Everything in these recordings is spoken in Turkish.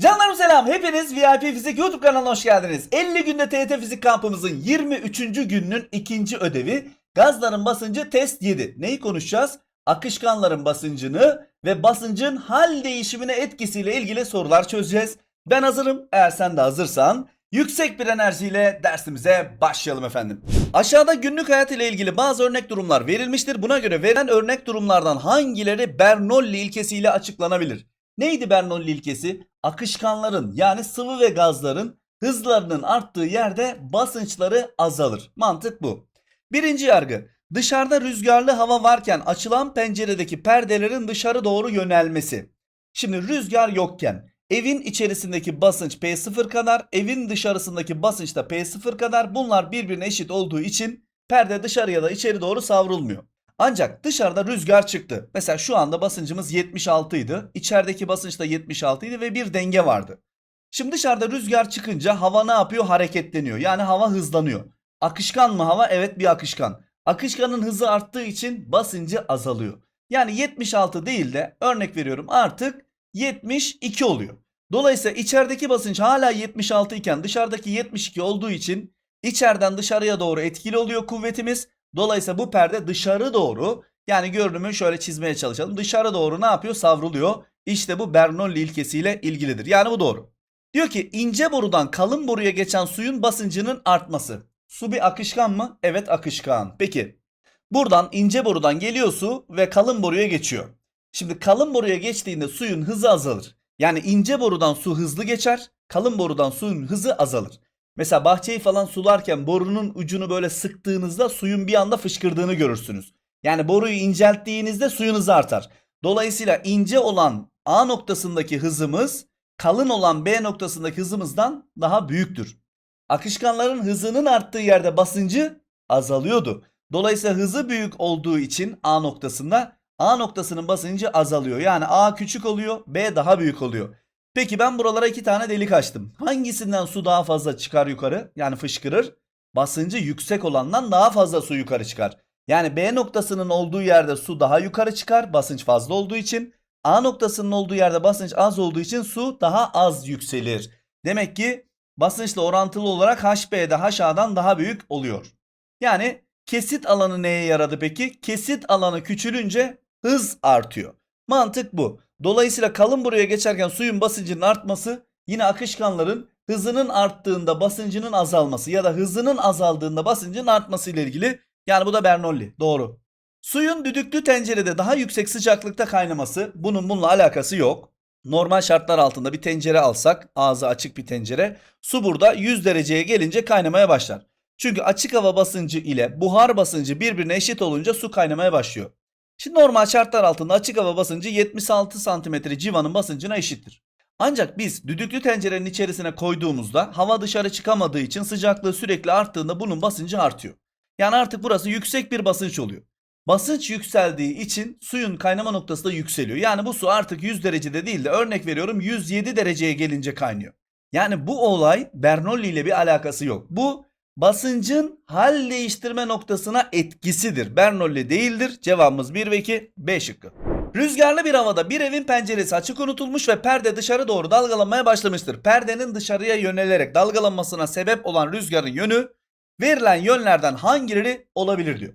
Canlarım selam. Hepiniz VIP Fizik YouTube kanalına hoş geldiniz. 50 günde TYT Fizik kampımızın 23. gününün ikinci ödevi gazların basıncı test 7. Neyi konuşacağız? Akışkanların basıncını ve basıncın hal değişimine etkisiyle ilgili sorular çözeceğiz. Ben hazırım. Eğer sen de hazırsan yüksek bir enerjiyle dersimize başlayalım efendim. Aşağıda günlük hayat ile ilgili bazı örnek durumlar verilmiştir. Buna göre verilen örnek durumlardan hangileri Bernoulli ilkesiyle açıklanabilir? Neydi Bernoulli ilkesi? Akışkanların yani sıvı ve gazların hızlarının arttığı yerde basınçları azalır. Mantık bu. Birinci yargı. Dışarıda rüzgarlı hava varken açılan penceredeki perdelerin dışarı doğru yönelmesi. Şimdi rüzgar yokken evin içerisindeki basınç P0 kadar, evin dışarısındaki basınç da P0 kadar. Bunlar birbirine eşit olduğu için perde dışarıya da içeri doğru savrulmuyor. Ancak dışarıda rüzgar çıktı. Mesela şu anda basıncımız 76 idi. İçerideki basınç da 76 idi ve bir denge vardı. Şimdi dışarıda rüzgar çıkınca hava ne yapıyor? Hareketleniyor. Yani hava hızlanıyor. Akışkan mı hava? Evet bir akışkan. Akışkanın hızı arttığı için basıncı azalıyor. Yani 76 değil de örnek veriyorum artık 72 oluyor. Dolayısıyla içerideki basınç hala 76 iken dışarıdaki 72 olduğu için içeriden dışarıya doğru etkili oluyor kuvvetimiz. Dolayısıyla bu perde dışarı doğru yani görünümü şöyle çizmeye çalışalım. Dışarı doğru ne yapıyor? Savruluyor. İşte bu Bernoulli ilkesiyle ilgilidir. Yani bu doğru. Diyor ki ince borudan kalın boruya geçen suyun basıncının artması. Su bir akışkan mı? Evet akışkan. Peki buradan ince borudan geliyor su ve kalın boruya geçiyor. Şimdi kalın boruya geçtiğinde suyun hızı azalır. Yani ince borudan su hızlı geçer, kalın borudan suyun hızı azalır. Mesela bahçeyi falan sularken borunun ucunu böyle sıktığınızda suyun bir anda fışkırdığını görürsünüz. Yani boruyu incelttiğinizde suyun hızı artar. Dolayısıyla ince olan A noktasındaki hızımız kalın olan B noktasındaki hızımızdan daha büyüktür. Akışkanların hızının arttığı yerde basıncı azalıyordu. Dolayısıyla hızı büyük olduğu için A noktasında A noktasının basıncı azalıyor. Yani A küçük oluyor, B daha büyük oluyor. Peki ben buralara iki tane delik açtım. Hangisinden su daha fazla çıkar yukarı? Yani fışkırır. Basıncı yüksek olandan daha fazla su yukarı çıkar. Yani B noktasının olduğu yerde su daha yukarı çıkar. Basınç fazla olduğu için. A noktasının olduğu yerde basınç az olduğu için su daha az yükselir. Demek ki basınçla orantılı olarak HB'de HA'dan daha büyük oluyor. Yani kesit alanı neye yaradı peki? Kesit alanı küçülünce hız artıyor. Mantık bu. Dolayısıyla kalın buraya geçerken suyun basıncının artması yine akışkanların hızının arttığında basıncının azalması ya da hızının azaldığında basıncın artması ile ilgili. Yani bu da Bernoulli. Doğru. Suyun düdüklü tencerede daha yüksek sıcaklıkta kaynaması bunun bununla alakası yok. Normal şartlar altında bir tencere alsak ağzı açık bir tencere su burada 100 dereceye gelince kaynamaya başlar. Çünkü açık hava basıncı ile buhar basıncı birbirine eşit olunca su kaynamaya başlıyor. Şimdi normal şartlar altında açık hava basıncı 76 santimetre civanın basıncına eşittir. Ancak biz düdüklü tencerenin içerisine koyduğumuzda hava dışarı çıkamadığı için sıcaklığı sürekli arttığında bunun basıncı artıyor. Yani artık burası yüksek bir basınç oluyor. Basınç yükseldiği için suyun kaynama noktası da yükseliyor. Yani bu su artık 100 derecede değil de örnek veriyorum 107 dereceye gelince kaynıyor. Yani bu olay Bernoulli ile bir alakası yok. Bu basıncın hal değiştirme noktasına etkisidir. Bernoulli değildir. Cevabımız 1 ve 2 B şıkkı. Rüzgarlı bir havada bir evin penceresi açık unutulmuş ve perde dışarı doğru dalgalanmaya başlamıştır. Perdenin dışarıya yönelerek dalgalanmasına sebep olan rüzgarın yönü verilen yönlerden hangileri olabilir diyor.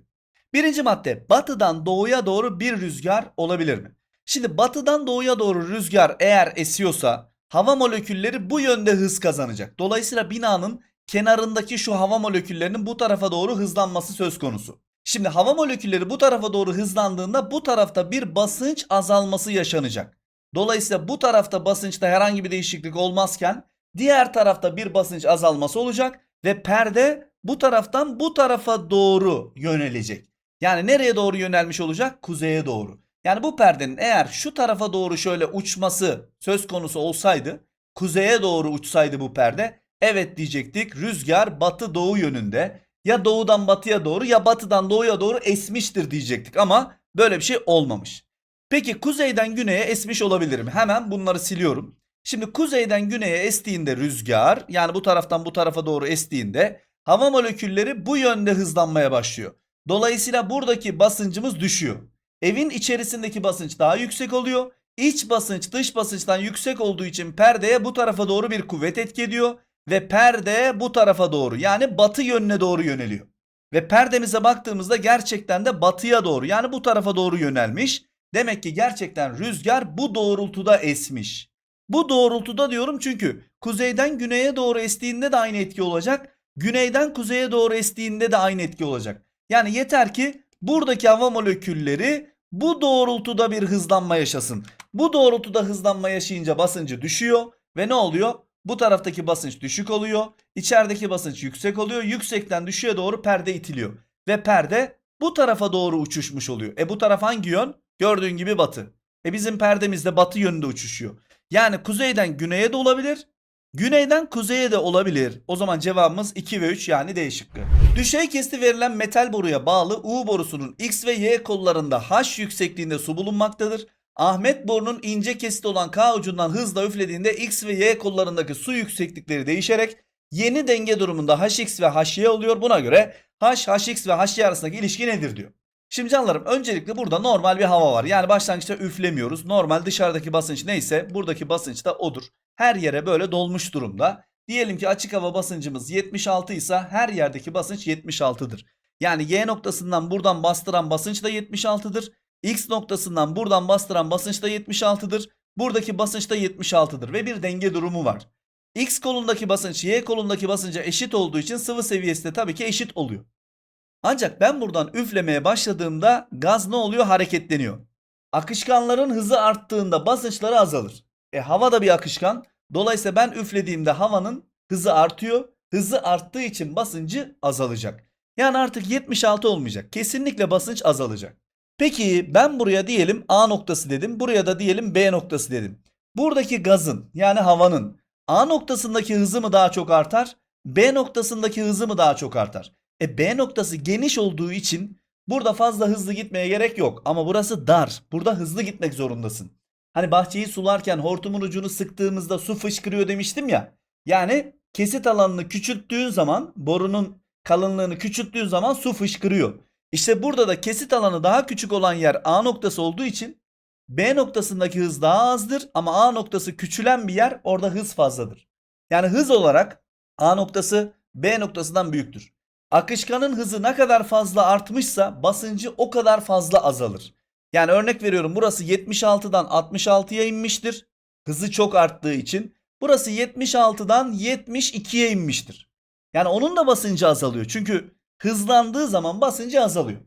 Birinci madde batıdan doğuya doğru bir rüzgar olabilir mi? Şimdi batıdan doğuya doğru rüzgar eğer esiyorsa hava molekülleri bu yönde hız kazanacak. Dolayısıyla binanın kenarındaki şu hava moleküllerinin bu tarafa doğru hızlanması söz konusu. Şimdi hava molekülleri bu tarafa doğru hızlandığında bu tarafta bir basınç azalması yaşanacak. Dolayısıyla bu tarafta basınçta herhangi bir değişiklik olmazken diğer tarafta bir basınç azalması olacak ve perde bu taraftan bu tarafa doğru yönelecek. Yani nereye doğru yönelmiş olacak? Kuzeye doğru. Yani bu perdenin eğer şu tarafa doğru şöyle uçması söz konusu olsaydı, kuzeye doğru uçsaydı bu perde, evet diyecektik. Rüzgar batı doğu yönünde ya doğudan batıya doğru ya batıdan doğuya doğru esmiştir diyecektik ama böyle bir şey olmamış. Peki kuzeyden güneye esmiş olabilirim. Hemen bunları siliyorum. Şimdi kuzeyden güneye estiğinde rüzgar yani bu taraftan bu tarafa doğru estiğinde hava molekülleri bu yönde hızlanmaya başlıyor. Dolayısıyla buradaki basıncımız düşüyor. Evin içerisindeki basınç daha yüksek oluyor. İç basınç dış basınçtan yüksek olduğu için perdeye bu tarafa doğru bir kuvvet etki ediyor ve perde bu tarafa doğru yani batı yönüne doğru yöneliyor. Ve perdemize baktığımızda gerçekten de batıya doğru yani bu tarafa doğru yönelmiş. Demek ki gerçekten rüzgar bu doğrultuda esmiş. Bu doğrultuda diyorum çünkü kuzeyden güneye doğru estiğinde de aynı etki olacak. Güneyden kuzeye doğru estiğinde de aynı etki olacak. Yani yeter ki buradaki hava molekülleri bu doğrultuda bir hızlanma yaşasın. Bu doğrultuda hızlanma yaşayınca basıncı düşüyor ve ne oluyor? Bu taraftaki basınç düşük oluyor. İçerideki basınç yüksek oluyor. Yüksekten düşüğe doğru perde itiliyor. Ve perde bu tarafa doğru uçuşmuş oluyor. E bu taraf hangi yön? Gördüğün gibi batı. E bizim perdemiz de batı yönünde uçuşuyor. Yani kuzeyden güneye de olabilir. Güneyden kuzeye de olabilir. O zaman cevabımız 2 ve 3 yani D. Düşey kesti verilen metal boruya bağlı U borusunun X ve Y kollarında H yüksekliğinde su bulunmaktadır. Ahmet borunun ince kesit olan K ucundan hızla üflediğinde X ve Y kollarındaki su yükseklikleri değişerek yeni denge durumunda HX ve HY oluyor. Buna göre H, HX ve HY arasındaki ilişki nedir diyor. Şimdi canlarım öncelikle burada normal bir hava var. Yani başlangıçta üflemiyoruz. Normal dışarıdaki basınç neyse buradaki basınç da odur. Her yere böyle dolmuş durumda. Diyelim ki açık hava basıncımız 76 ise her yerdeki basınç 76'dır. Yani Y noktasından buradan bastıran basınç da 76'dır. X noktasından buradan bastıran basınç da 76'dır. Buradaki basınç da 76'dır ve bir denge durumu var. X kolundaki basınç Y kolundaki basınca eşit olduğu için sıvı seviyesi de tabii ki eşit oluyor. Ancak ben buradan üflemeye başladığımda gaz ne oluyor? Hareketleniyor. Akışkanların hızı arttığında basınçları azalır. E hava da bir akışkan. Dolayısıyla ben üflediğimde havanın hızı artıyor. Hızı arttığı için basıncı azalacak. Yani artık 76 olmayacak. Kesinlikle basınç azalacak. Peki ben buraya diyelim A noktası dedim. Buraya da diyelim B noktası dedim. Buradaki gazın yani havanın A noktasındaki hızı mı daha çok artar? B noktasındaki hızı mı daha çok artar? E B noktası geniş olduğu için burada fazla hızlı gitmeye gerek yok. Ama burası dar. Burada hızlı gitmek zorundasın. Hani bahçeyi sularken hortumun ucunu sıktığımızda su fışkırıyor demiştim ya. Yani kesit alanını küçülttüğün zaman borunun kalınlığını küçülttüğün zaman su fışkırıyor. İşte burada da kesit alanı daha küçük olan yer A noktası olduğu için B noktasındaki hız daha azdır ama A noktası küçülen bir yer orada hız fazladır. Yani hız olarak A noktası B noktasından büyüktür. Akışkanın hızı ne kadar fazla artmışsa basıncı o kadar fazla azalır. Yani örnek veriyorum burası 76'dan 66'ya inmiştir. Hızı çok arttığı için. Burası 76'dan 72'ye inmiştir. Yani onun da basıncı azalıyor. Çünkü hızlandığı zaman basıncı azalıyor.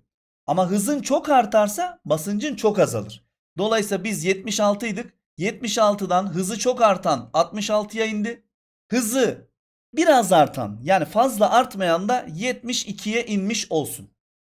Ama hızın çok artarsa basıncın çok azalır. Dolayısıyla biz 76 idik. 76'dan hızı çok artan 66'ya indi. Hızı biraz artan yani fazla artmayan da 72'ye inmiş olsun.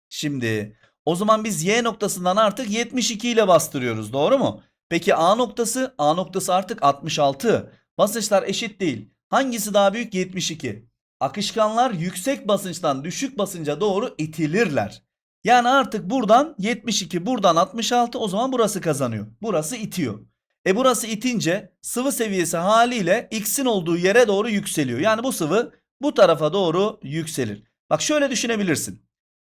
Şimdi o zaman biz Y noktasından artık 72 ile bastırıyoruz doğru mu? Peki A noktası? A noktası artık 66. Basınçlar eşit değil. Hangisi daha büyük? 72. Akışkanlar yüksek basınçtan düşük basınca doğru itilirler. Yani artık buradan 72 buradan 66 o zaman burası kazanıyor. Burası itiyor. E burası itince sıvı seviyesi haliyle X'in olduğu yere doğru yükseliyor. Yani bu sıvı bu tarafa doğru yükselir. Bak şöyle düşünebilirsin.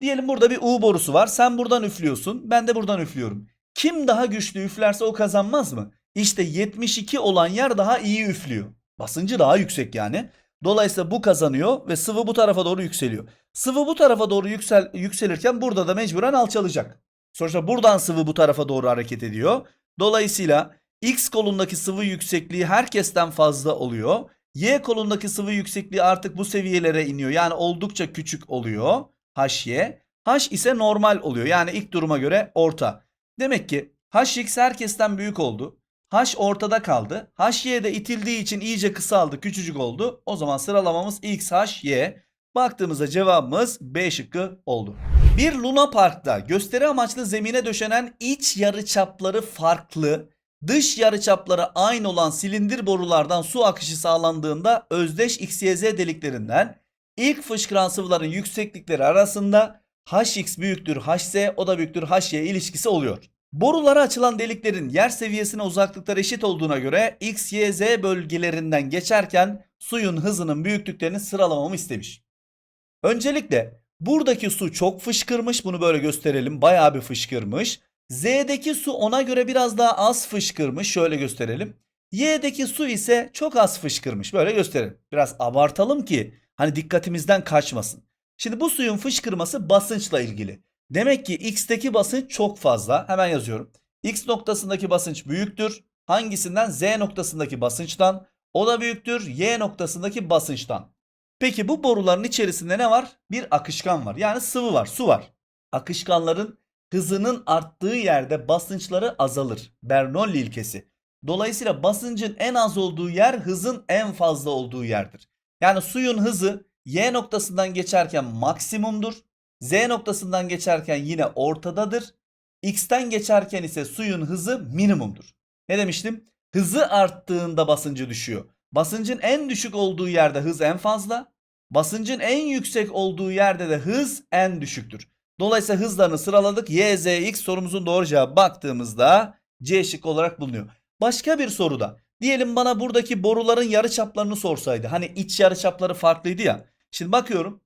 Diyelim burada bir U borusu var. Sen buradan üflüyorsun. Ben de buradan üflüyorum. Kim daha güçlü üflerse o kazanmaz mı? İşte 72 olan yer daha iyi üflüyor. Basıncı daha yüksek yani. Dolayısıyla bu kazanıyor ve sıvı bu tarafa doğru yükseliyor. Sıvı bu tarafa doğru yüksel, yükselirken burada da mecburen alçalacak. Sonuçta buradan sıvı bu tarafa doğru hareket ediyor. Dolayısıyla X kolundaki sıvı yüksekliği herkesten fazla oluyor. Y kolundaki sıvı yüksekliği artık bu seviyelere iniyor. Yani oldukça küçük oluyor. HY. H ise normal oluyor. Yani ilk duruma göre orta. Demek ki HX herkesten büyük oldu. H ortada kaldı. HY de itildiği için iyice kısaldı, küçücük oldu. O zaman sıralamamız X, H, Y. Baktığımızda cevabımız B şıkkı oldu. Bir Luna Park'ta gösteri amaçlı zemine döşenen iç yarıçapları farklı, dış yarıçapları aynı olan silindir borulardan su akışı sağlandığında özdeş XYZ deliklerinden ilk fışkıran sıvıların yükseklikleri arasında HX büyüktür HZ o da büyüktür HY ilişkisi oluyor. Borulara açılan deliklerin yer seviyesine uzaklıkları eşit olduğuna göre X, Y, Z bölgelerinden geçerken suyun hızının büyüklüklerini sıralamamı istemiş. Öncelikle buradaki su çok fışkırmış. Bunu böyle gösterelim. Bayağı bir fışkırmış. Z'deki su ona göre biraz daha az fışkırmış. Şöyle gösterelim. Y'deki su ise çok az fışkırmış. Böyle gösterelim. Biraz abartalım ki hani dikkatimizden kaçmasın. Şimdi bu suyun fışkırması basınçla ilgili. Demek ki X'teki basınç çok fazla. Hemen yazıyorum. X noktasındaki basınç büyüktür. Hangisinden? Z noktasındaki basınçtan. O da büyüktür. Y noktasındaki basınçtan. Peki bu boruların içerisinde ne var? Bir akışkan var. Yani sıvı var, su var. Akışkanların hızının arttığı yerde basınçları azalır. Bernoulli ilkesi. Dolayısıyla basıncın en az olduğu yer hızın en fazla olduğu yerdir. Yani suyun hızı Y noktasından geçerken maksimumdur. Z noktasından geçerken yine ortadadır. X'ten geçerken ise suyun hızı minimumdur. Ne demiştim? Hızı arttığında basıncı düşüyor. Basıncın en düşük olduğu yerde hız en fazla. Basıncın en yüksek olduğu yerde de hız en düşüktür. Dolayısıyla hızlarını sıraladık. Y, Z, X sorumuzun doğru cevabı baktığımızda C şık olarak bulunuyor. Başka bir soruda diyelim bana buradaki boruların yarıçaplarını sorsaydı. Hani iç yarıçapları farklıydı ya. Şimdi bakıyorum.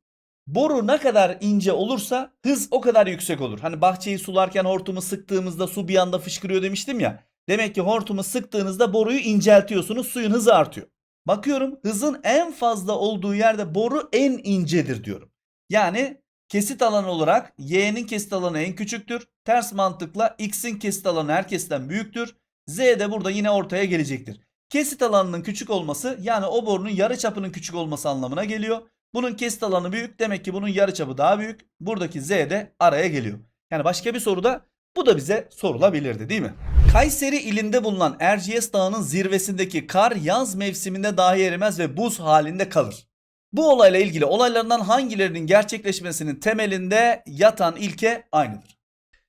Boru ne kadar ince olursa hız o kadar yüksek olur. Hani bahçeyi sularken hortumu sıktığımızda su bir anda fışkırıyor demiştim ya. Demek ki hortumu sıktığınızda boruyu inceltiyorsunuz suyun hızı artıyor. Bakıyorum hızın en fazla olduğu yerde boru en incedir diyorum. Yani kesit alanı olarak y'nin kesit alanı en küçüktür. Ters mantıkla x'in kesit alanı herkesten büyüktür. Z de burada yine ortaya gelecektir. Kesit alanının küçük olması yani o borunun yarı çapının küçük olması anlamına geliyor. Bunun kesit alanı büyük demek ki bunun yarı çapı daha büyük. Buradaki Z de araya geliyor. Yani başka bir soruda bu da bize sorulabilirdi değil mi? Kayseri ilinde bulunan Erciyes Dağı'nın zirvesindeki kar yaz mevsiminde dahi erimez ve buz halinde kalır. Bu olayla ilgili olaylarından hangilerinin gerçekleşmesinin temelinde yatan ilke aynıdır.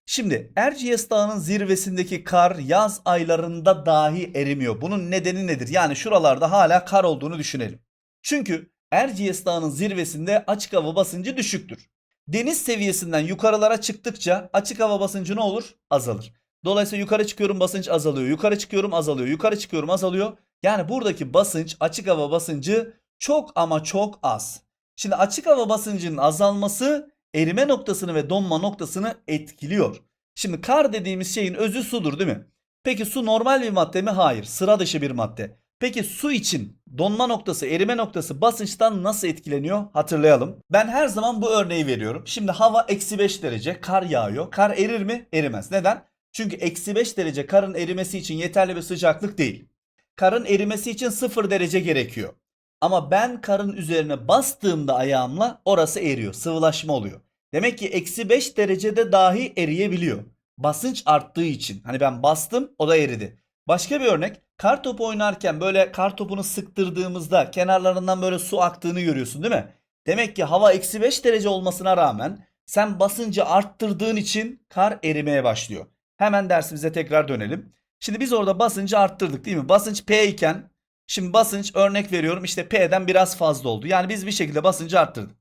Şimdi Erciyes Dağı'nın zirvesindeki kar yaz aylarında dahi erimiyor. Bunun nedeni nedir? Yani şuralarda hala kar olduğunu düşünelim. Çünkü Erciyes Dağı'nın zirvesinde açık hava basıncı düşüktür. Deniz seviyesinden yukarılara çıktıkça açık hava basıncı ne olur? Azalır. Dolayısıyla yukarı çıkıyorum basınç azalıyor. Yukarı çıkıyorum azalıyor. Yukarı çıkıyorum azalıyor. Yani buradaki basınç açık hava basıncı çok ama çok az. Şimdi açık hava basıncının azalması erime noktasını ve donma noktasını etkiliyor. Şimdi kar dediğimiz şeyin özü sudur değil mi? Peki su normal bir madde mi? Hayır. Sıra dışı bir madde. Peki su için donma noktası, erime noktası basınçtan nasıl etkileniyor? Hatırlayalım. Ben her zaman bu örneği veriyorum. Şimdi hava eksi 5 derece, kar yağıyor. Kar erir mi? Erimez. Neden? Çünkü eksi 5 derece karın erimesi için yeterli bir sıcaklık değil. Karın erimesi için 0 derece gerekiyor. Ama ben karın üzerine bastığımda ayağımla orası eriyor. Sıvılaşma oluyor. Demek ki eksi 5 derecede dahi eriyebiliyor. Basınç arttığı için. Hani ben bastım o da eridi. Başka bir örnek. Kar topu oynarken böyle kar topunu sıktırdığımızda kenarlarından böyle su aktığını görüyorsun değil mi? Demek ki hava eksi 5 derece olmasına rağmen sen basıncı arttırdığın için kar erimeye başlıyor. Hemen dersimize tekrar dönelim. Şimdi biz orada basıncı arttırdık değil mi? Basınç P iken şimdi basınç örnek veriyorum işte P'den biraz fazla oldu. Yani biz bir şekilde basıncı arttırdık.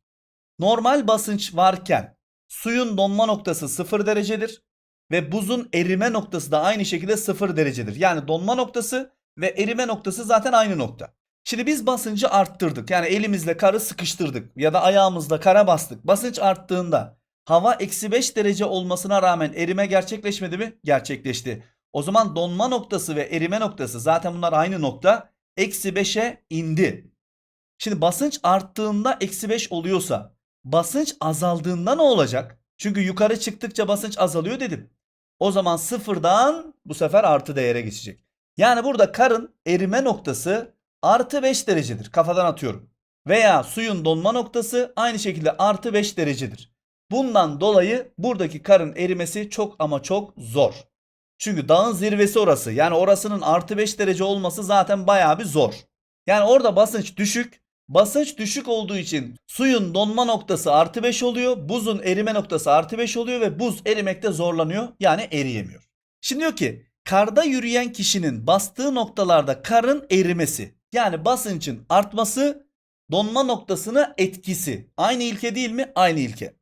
Normal basınç varken suyun donma noktası 0 derecedir ve buzun erime noktası da aynı şekilde 0 derecedir. Yani donma noktası ve erime noktası zaten aynı nokta. Şimdi biz basıncı arttırdık. Yani elimizle karı sıkıştırdık ya da ayağımızla kara bastık. Basınç arttığında hava eksi 5 derece olmasına rağmen erime gerçekleşmedi mi? Gerçekleşti. O zaman donma noktası ve erime noktası zaten bunlar aynı nokta. Eksi 5'e indi. Şimdi basınç arttığında eksi 5 oluyorsa basınç azaldığında ne olacak? Çünkü yukarı çıktıkça basınç azalıyor dedim. O zaman sıfırdan bu sefer artı değere geçecek. Yani burada karın erime noktası artı 5 derecedir. Kafadan atıyorum. Veya suyun donma noktası aynı şekilde artı 5 derecedir. Bundan dolayı buradaki karın erimesi çok ama çok zor. Çünkü dağın zirvesi orası. Yani orasının artı 5 derece olması zaten bayağı bir zor. Yani orada basınç düşük. Basınç düşük olduğu için suyun donma noktası artı 5 oluyor. Buzun erime noktası artı 5 oluyor ve buz erimekte zorlanıyor. Yani eriyemiyor. Şimdi diyor ki karda yürüyen kişinin bastığı noktalarda karın erimesi. Yani basıncın artması donma noktasına etkisi. Aynı ilke değil mi? Aynı ilke.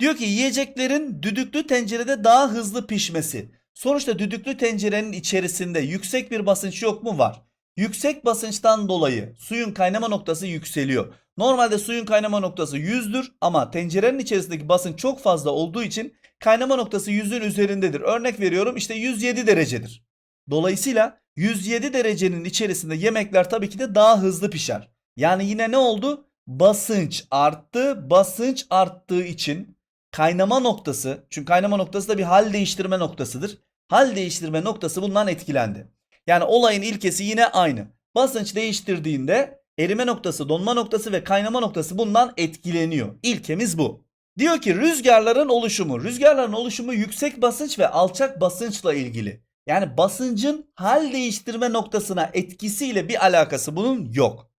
Diyor ki yiyeceklerin düdüklü tencerede daha hızlı pişmesi. Sonuçta düdüklü tencerenin içerisinde yüksek bir basınç yok mu? Var. Yüksek basınçtan dolayı suyun kaynama noktası yükseliyor. Normalde suyun kaynama noktası 100'dür ama tencerenin içerisindeki basınç çok fazla olduğu için kaynama noktası 100'ün üzerindedir. Örnek veriyorum işte 107 derecedir. Dolayısıyla 107 derecenin içerisinde yemekler tabii ki de daha hızlı pişer. Yani yine ne oldu? Basınç arttı. Basınç arttığı için kaynama noktası, çünkü kaynama noktası da bir hal değiştirme noktasıdır. Hal değiştirme noktası bundan etkilendi. Yani olayın ilkesi yine aynı. Basınç değiştirdiğinde erime noktası, donma noktası ve kaynama noktası bundan etkileniyor. İlkemiz bu. Diyor ki rüzgarların oluşumu. Rüzgarların oluşumu yüksek basınç ve alçak basınçla ilgili. Yani basıncın hal değiştirme noktasına etkisiyle bir alakası bunun yok.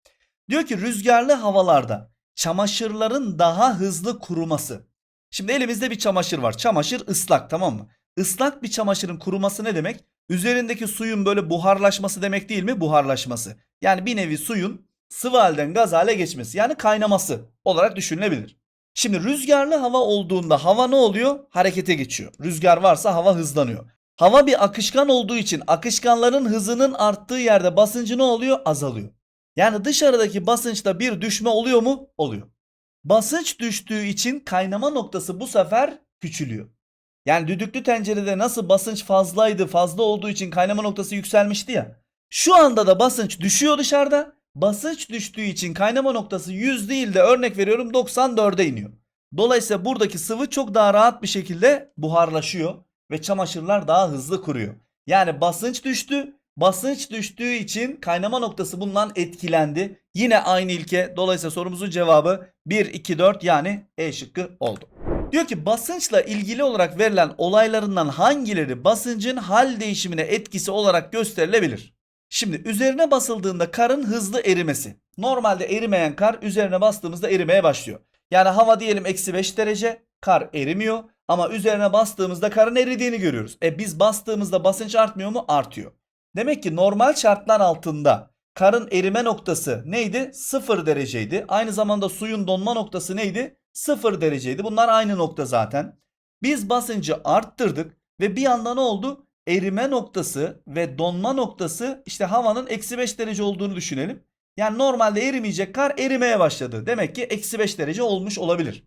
Diyor ki rüzgarlı havalarda çamaşırların daha hızlı kuruması. Şimdi elimizde bir çamaşır var. Çamaşır ıslak tamam mı? Islak bir çamaşırın kuruması ne demek? Üzerindeki suyun böyle buharlaşması demek değil mi? Buharlaşması. Yani bir nevi suyun sıvı halden gaz hale geçmesi. Yani kaynaması olarak düşünülebilir. Şimdi rüzgarlı hava olduğunda hava ne oluyor? Harekete geçiyor. Rüzgar varsa hava hızlanıyor. Hava bir akışkan olduğu için akışkanların hızının arttığı yerde basıncı ne oluyor? Azalıyor. Yani dışarıdaki basınçta bir düşme oluyor mu? Oluyor. Basınç düştüğü için kaynama noktası bu sefer küçülüyor. Yani düdüklü tencerede nasıl basınç fazlaydı, fazla olduğu için kaynama noktası yükselmişti ya. Şu anda da basınç düşüyor dışarıda. Basınç düştüğü için kaynama noktası 100 değil de örnek veriyorum 94'e iniyor. Dolayısıyla buradaki sıvı çok daha rahat bir şekilde buharlaşıyor ve çamaşırlar daha hızlı kuruyor. Yani basınç düştü. Basınç düştüğü için kaynama noktası bundan etkilendi. Yine aynı ilke. Dolayısıyla sorumuzun cevabı 1, 2, 4 yani E şıkkı oldu. Diyor ki basınçla ilgili olarak verilen olaylarından hangileri basıncın hal değişimine etkisi olarak gösterilebilir? Şimdi üzerine basıldığında karın hızlı erimesi. Normalde erimeyen kar üzerine bastığımızda erimeye başlıyor. Yani hava diyelim eksi 5 derece kar erimiyor ama üzerine bastığımızda karın eridiğini görüyoruz. E biz bastığımızda basınç artmıyor mu? Artıyor. Demek ki normal şartlar altında karın erime noktası neydi? 0 dereceydi. Aynı zamanda suyun donma noktası neydi? 0 dereceydi. Bunlar aynı nokta zaten. Biz basıncı arttırdık ve bir anda ne oldu? Erime noktası ve donma noktası işte havanın eksi 5 derece olduğunu düşünelim. Yani normalde erimeyecek kar erimeye başladı. Demek ki eksi 5 derece olmuş olabilir.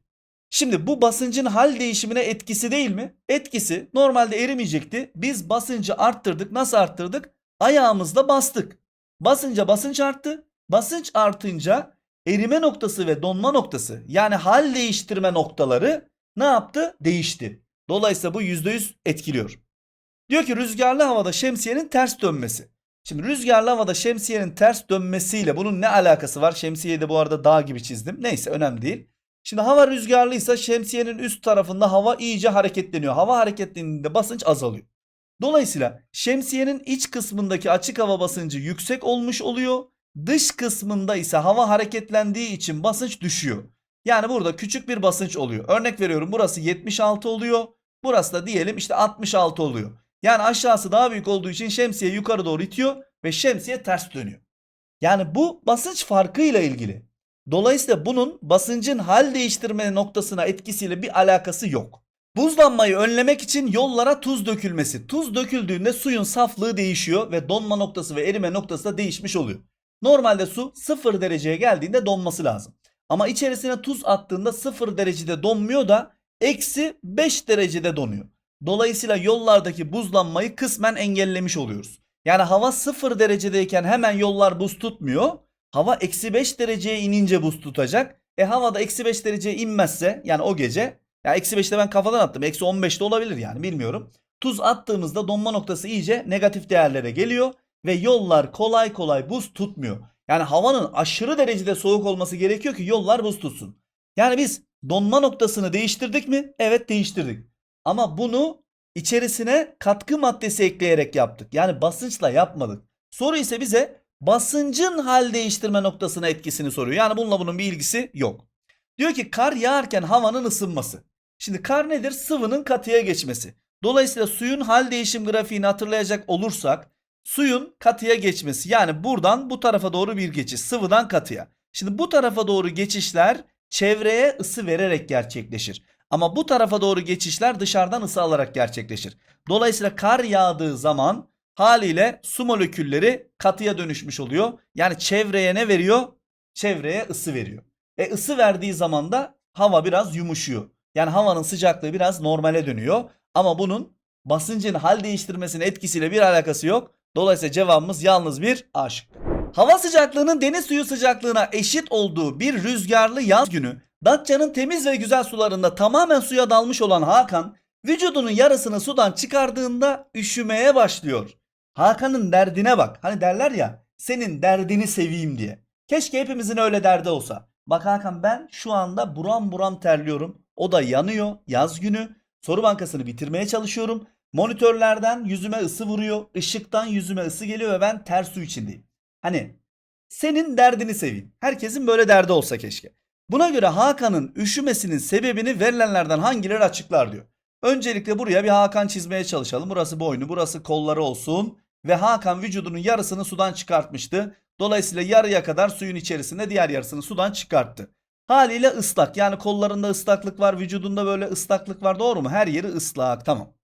Şimdi bu basıncın hal değişimine etkisi değil mi? Etkisi normalde erimeyecekti. Biz basıncı arttırdık. Nasıl arttırdık? Ayağımızla bastık. Basınca basınç arttı. Basınç artınca erime noktası ve donma noktası yani hal değiştirme noktaları ne yaptı? Değişti. Dolayısıyla bu %100 etkiliyor. Diyor ki rüzgarlı havada şemsiyenin ters dönmesi. Şimdi rüzgarlı havada şemsiyenin ters dönmesiyle bunun ne alakası var? Şemsiyeyi de bu arada dağ gibi çizdim. Neyse önemli değil. Şimdi hava rüzgarlıysa şemsiyenin üst tarafında hava iyice hareketleniyor. Hava hareketlendiğinde basınç azalıyor. Dolayısıyla şemsiyenin iç kısmındaki açık hava basıncı yüksek olmuş oluyor. Dış kısmında ise hava hareketlendiği için basınç düşüyor. Yani burada küçük bir basınç oluyor. Örnek veriyorum burası 76 oluyor. Burası da diyelim işte 66 oluyor. Yani aşağısı daha büyük olduğu için şemsiye yukarı doğru itiyor ve şemsiye ters dönüyor. Yani bu basınç farkıyla ilgili. Dolayısıyla bunun basıncın hal değiştirme noktasına etkisiyle bir alakası yok. Buzlanmayı önlemek için yollara tuz dökülmesi. Tuz döküldüğünde suyun saflığı değişiyor ve donma noktası ve erime noktası da değişmiş oluyor. Normalde su 0 dereceye geldiğinde donması lazım. Ama içerisine tuz attığında 0 derecede donmuyor da eksi 5 derecede donuyor. Dolayısıyla yollardaki buzlanmayı kısmen engellemiş oluyoruz. Yani hava 0 derecedeyken hemen yollar buz tutmuyor. Hava eksi 5 dereceye inince buz tutacak. E havada eksi 5 dereceye inmezse yani o gece ya eksi 5'te ben kafadan attım. Eksi 15'te olabilir yani bilmiyorum. Tuz attığımızda donma noktası iyice negatif değerlere geliyor. Ve yollar kolay kolay buz tutmuyor. Yani havanın aşırı derecede soğuk olması gerekiyor ki yollar buz tutsun. Yani biz donma noktasını değiştirdik mi? Evet değiştirdik. Ama bunu içerisine katkı maddesi ekleyerek yaptık. Yani basınçla yapmadık. Soru ise bize basıncın hal değiştirme noktasına etkisini soruyor. Yani bununla bunun bir ilgisi yok. Diyor ki kar yağarken havanın ısınması. Şimdi kar nedir? Sıvının katıya geçmesi. Dolayısıyla suyun hal değişim grafiğini hatırlayacak olursak suyun katıya geçmesi. Yani buradan bu tarafa doğru bir geçiş. Sıvıdan katıya. Şimdi bu tarafa doğru geçişler çevreye ısı vererek gerçekleşir. Ama bu tarafa doğru geçişler dışarıdan ısı alarak gerçekleşir. Dolayısıyla kar yağdığı zaman haliyle su molekülleri katıya dönüşmüş oluyor. Yani çevreye ne veriyor? Çevreye ısı veriyor. E ısı verdiği zaman da hava biraz yumuşuyor. Yani havanın sıcaklığı biraz normale dönüyor. Ama bunun basıncın hal değiştirmesinin etkisiyle bir alakası yok. Dolayısıyla cevabımız yalnız bir A şıkkı. Hava sıcaklığının deniz suyu sıcaklığına eşit olduğu bir rüzgarlı yaz günü Datça'nın temiz ve güzel sularında tamamen suya dalmış olan Hakan vücudunun yarısını sudan çıkardığında üşümeye başlıyor. Hakan'ın derdine bak. Hani derler ya senin derdini seveyim diye. Keşke hepimizin öyle derdi olsa. Bak Hakan ben şu anda buram buram terliyorum. O da yanıyor yaz günü. Soru bankasını bitirmeye çalışıyorum. Monitörlerden yüzüme ısı vuruyor. ışıktan yüzüme ısı geliyor ve ben ter su içindeyim. Hani senin derdini seveyim. Herkesin böyle derdi olsa keşke. Buna göre Hakan'ın üşümesinin sebebini verilenlerden hangileri açıklar diyor. Öncelikle buraya bir Hakan çizmeye çalışalım. Burası boynu, burası kolları olsun. Ve Hakan vücudunun yarısını sudan çıkartmıştı. Dolayısıyla yarıya kadar suyun içerisinde diğer yarısını sudan çıkarttı. Haliyle ıslak yani kollarında ıslaklık var, vücudunda böyle ıslaklık var doğru mu? Her yeri ıslak tamam.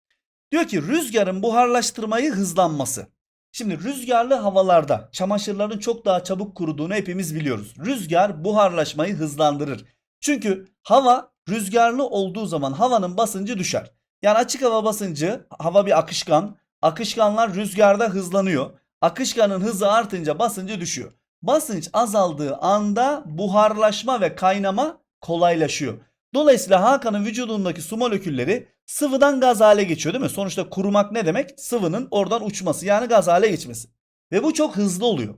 Diyor ki rüzgarın buharlaştırmayı hızlanması. Şimdi rüzgarlı havalarda çamaşırların çok daha çabuk kuruduğunu hepimiz biliyoruz. Rüzgar buharlaşmayı hızlandırır. Çünkü hava rüzgarlı olduğu zaman havanın basıncı düşer. Yani açık hava basıncı, hava bir akışkan. Akışkanlar rüzgarda hızlanıyor. Akışkanın hızı artınca basıncı düşüyor. Basınç azaldığı anda buharlaşma ve kaynama kolaylaşıyor. Dolayısıyla Hakan'ın vücudundaki su molekülleri sıvıdan gaz hale geçiyor değil mi? Sonuçta kurumak ne demek? Sıvının oradan uçması yani gaz hale geçmesi. Ve bu çok hızlı oluyor.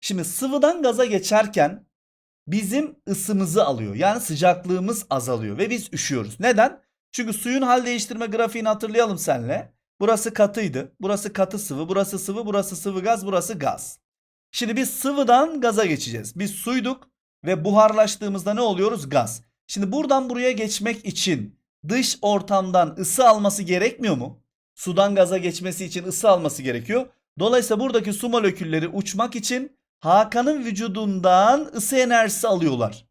Şimdi sıvıdan gaza geçerken bizim ısımızı alıyor. Yani sıcaklığımız azalıyor ve biz üşüyoruz. Neden? Çünkü suyun hal değiştirme grafiğini hatırlayalım senle. Burası katıydı. Burası katı sıvı, burası sıvı, burası sıvı gaz, burası gaz. Şimdi biz sıvıdan gaza geçeceğiz. Biz suyduk ve buharlaştığımızda ne oluyoruz? Gaz. Şimdi buradan buraya geçmek için dış ortamdan ısı alması gerekmiyor mu? Sudan gaza geçmesi için ısı alması gerekiyor. Dolayısıyla buradaki su molekülleri uçmak için Hakan'ın vücudundan ısı enerjisi alıyorlar.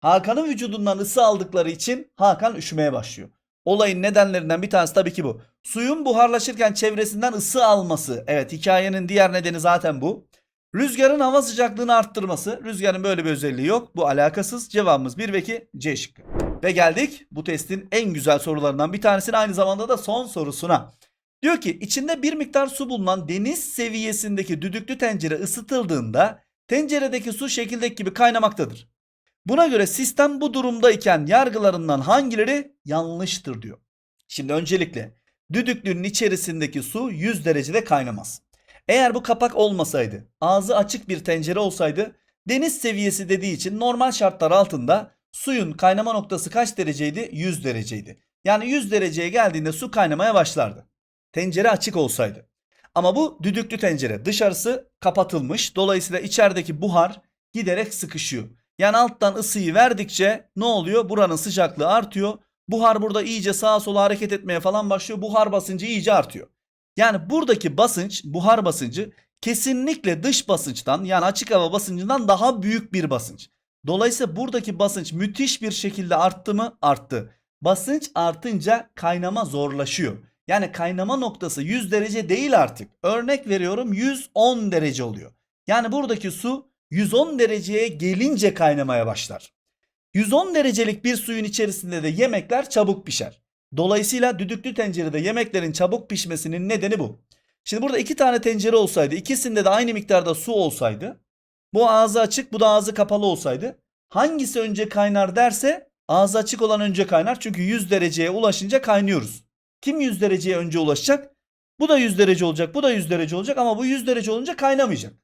Hakan'ın vücudundan ısı aldıkları için Hakan üşümeye başlıyor. Olayın nedenlerinden bir tanesi tabii ki bu. Suyun buharlaşırken çevresinden ısı alması. Evet hikayenin diğer nedeni zaten bu. Rüzgarın hava sıcaklığını arttırması. Rüzgarın böyle bir özelliği yok. Bu alakasız. Cevabımız 1 ve 2 C şıkkı. Ve geldik bu testin en güzel sorularından bir tanesine aynı zamanda da son sorusuna. Diyor ki içinde bir miktar su bulunan deniz seviyesindeki düdüklü tencere ısıtıldığında tenceredeki su şekildeki gibi kaynamaktadır. Buna göre sistem bu durumdayken yargılarından hangileri yanlıştır diyor. Şimdi öncelikle düdüklünün içerisindeki su 100 derecede kaynamaz. Eğer bu kapak olmasaydı, ağzı açık bir tencere olsaydı deniz seviyesi dediği için normal şartlar altında suyun kaynama noktası kaç dereceydi? 100 dereceydi. Yani 100 dereceye geldiğinde su kaynamaya başlardı. Tencere açık olsaydı. Ama bu düdüklü tencere. Dışarısı kapatılmış. Dolayısıyla içerideki buhar giderek sıkışıyor. Yani alttan ısıyı verdikçe ne oluyor? Buranın sıcaklığı artıyor. Buhar burada iyice sağa sola hareket etmeye falan başlıyor. Buhar basıncı iyice artıyor. Yani buradaki basınç, buhar basıncı kesinlikle dış basınçtan yani açık hava basıncından daha büyük bir basınç. Dolayısıyla buradaki basınç müthiş bir şekilde arttı mı? Arttı. Basınç artınca kaynama zorlaşıyor. Yani kaynama noktası 100 derece değil artık. Örnek veriyorum 110 derece oluyor. Yani buradaki su 110 dereceye gelince kaynamaya başlar. 110 derecelik bir suyun içerisinde de yemekler çabuk pişer. Dolayısıyla düdüklü tencerede yemeklerin çabuk pişmesinin nedeni bu. Şimdi burada iki tane tencere olsaydı, ikisinde de aynı miktarda su olsaydı, bu ağzı açık, bu da ağzı kapalı olsaydı, hangisi önce kaynar derse ağzı açık olan önce kaynar. Çünkü 100 dereceye ulaşınca kaynıyoruz. Kim 100 dereceye önce ulaşacak? Bu da 100 derece olacak, bu da 100 derece olacak ama bu 100 derece olunca kaynamayacak.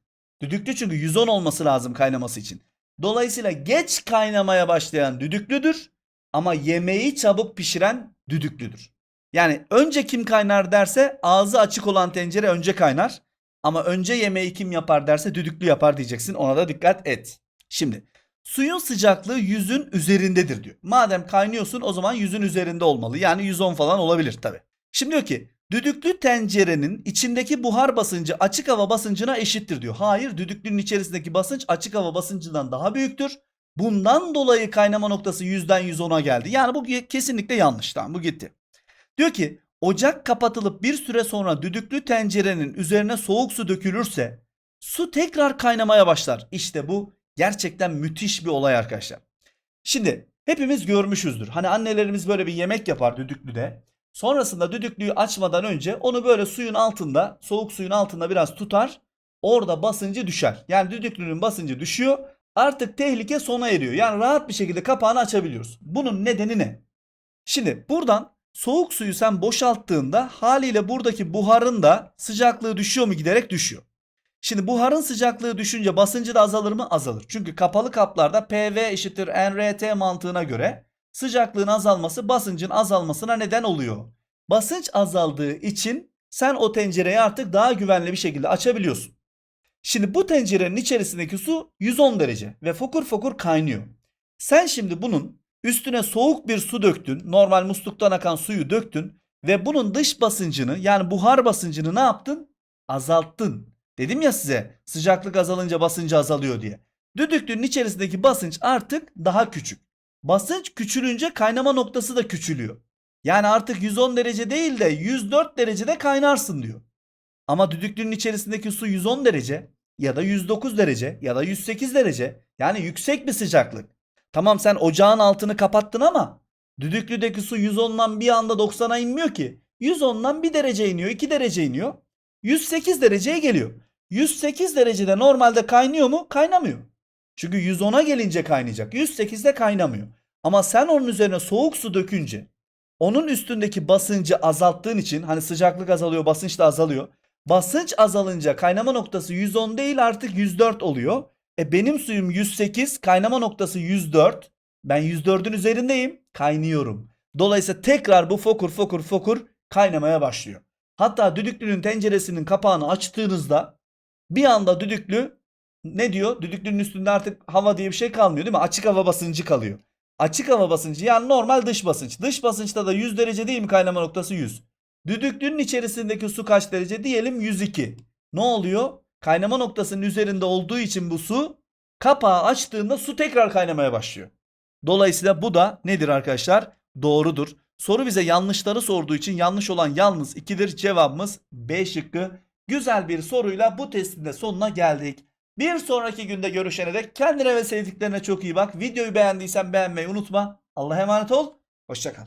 Düdüklü çünkü 110 olması lazım kaynaması için. Dolayısıyla geç kaynamaya başlayan düdüklüdür ama yemeği çabuk pişiren düdüklüdür. Yani önce kim kaynar derse ağzı açık olan tencere önce kaynar. Ama önce yemeği kim yapar derse düdüklü yapar diyeceksin. Ona da dikkat et. Şimdi suyun sıcaklığı yüzün üzerindedir diyor. Madem kaynıyorsun o zaman yüzün üzerinde olmalı. Yani 110 falan olabilir tabi. Şimdi diyor ki düdüklü tencerenin içindeki buhar basıncı açık hava basıncına eşittir diyor. Hayır düdüklünün içerisindeki basınç açık hava basıncından daha büyüktür. Bundan dolayı kaynama noktası 100'den 110'a geldi. Yani bu kesinlikle yanlış. Tamam bu gitti. Diyor ki ocak kapatılıp bir süre sonra düdüklü tencerenin üzerine soğuk su dökülürse su tekrar kaynamaya başlar. İşte bu gerçekten müthiş bir olay arkadaşlar. Şimdi Hepimiz görmüşüzdür. Hani annelerimiz böyle bir yemek yapar düdüklüde. Sonrasında düdüklüyü açmadan önce onu böyle suyun altında, soğuk suyun altında biraz tutar. Orada basıncı düşer. Yani düdüklünün basıncı düşüyor. Artık tehlike sona eriyor. Yani rahat bir şekilde kapağını açabiliyoruz. Bunun nedeni ne? Şimdi buradan soğuk suyu sen boşalttığında haliyle buradaki buharın da sıcaklığı düşüyor mu giderek düşüyor. Şimdi buharın sıcaklığı düşünce basıncı da azalır mı? Azalır. Çünkü kapalı kaplarda PV eşittir NRT mantığına göre sıcaklığın azalması basıncın azalmasına neden oluyor. Basınç azaldığı için sen o tencereyi artık daha güvenli bir şekilde açabiliyorsun. Şimdi bu tencerenin içerisindeki su 110 derece ve fokur fokur kaynıyor. Sen şimdi bunun üstüne soğuk bir su döktün. Normal musluktan akan suyu döktün ve bunun dış basıncını yani buhar basıncını ne yaptın? Azalttın. Dedim ya size sıcaklık azalınca basıncı azalıyor diye. Düdüklünün içerisindeki basınç artık daha küçük. Basınç küçülünce kaynama noktası da küçülüyor. Yani artık 110 derece değil de 104 derecede kaynarsın diyor. Ama düdüklünün içerisindeki su 110 derece ya da 109 derece ya da 108 derece. Yani yüksek bir sıcaklık. Tamam sen ocağın altını kapattın ama düdüklüdeki su 110'dan bir anda 90'a inmiyor ki. 110'dan 1 derece iniyor, 2 derece iniyor. 108 dereceye geliyor. 108 derecede normalde kaynıyor mu? Kaynamıyor. Çünkü 110'a gelince kaynayacak. 108'de kaynamıyor. Ama sen onun üzerine soğuk su dökünce onun üstündeki basıncı azalttığın için hani sıcaklık azalıyor, basınç da azalıyor. Basınç azalınca kaynama noktası 110 değil artık 104 oluyor. E benim suyum 108, kaynama noktası 104. Ben 104'ün üzerindeyim, kaynıyorum. Dolayısıyla tekrar bu fokur fokur fokur kaynamaya başlıyor. Hatta düdüklünün tenceresinin kapağını açtığınızda bir anda düdüklü ne diyor? Düdüklünün üstünde artık hava diye bir şey kalmıyor değil mi? Açık hava basıncı kalıyor. Açık hava basıncı yani normal dış basınç. Dış basınçta da 100 derece değil mi kaynama noktası 100. Düdüklünün içerisindeki su kaç derece? Diyelim 102. Ne oluyor? Kaynama noktasının üzerinde olduğu için bu su kapağı açtığında su tekrar kaynamaya başlıyor. Dolayısıyla bu da nedir arkadaşlar? Doğrudur. Soru bize yanlışları sorduğu için yanlış olan yalnız 2'dir. Cevabımız B şıkkı. Güzel bir soruyla bu testin de sonuna geldik. Bir sonraki günde görüşene dek kendine ve sevdiklerine çok iyi bak. Videoyu beğendiysen beğenmeyi unutma. Allah'a emanet ol. Hoşçakal.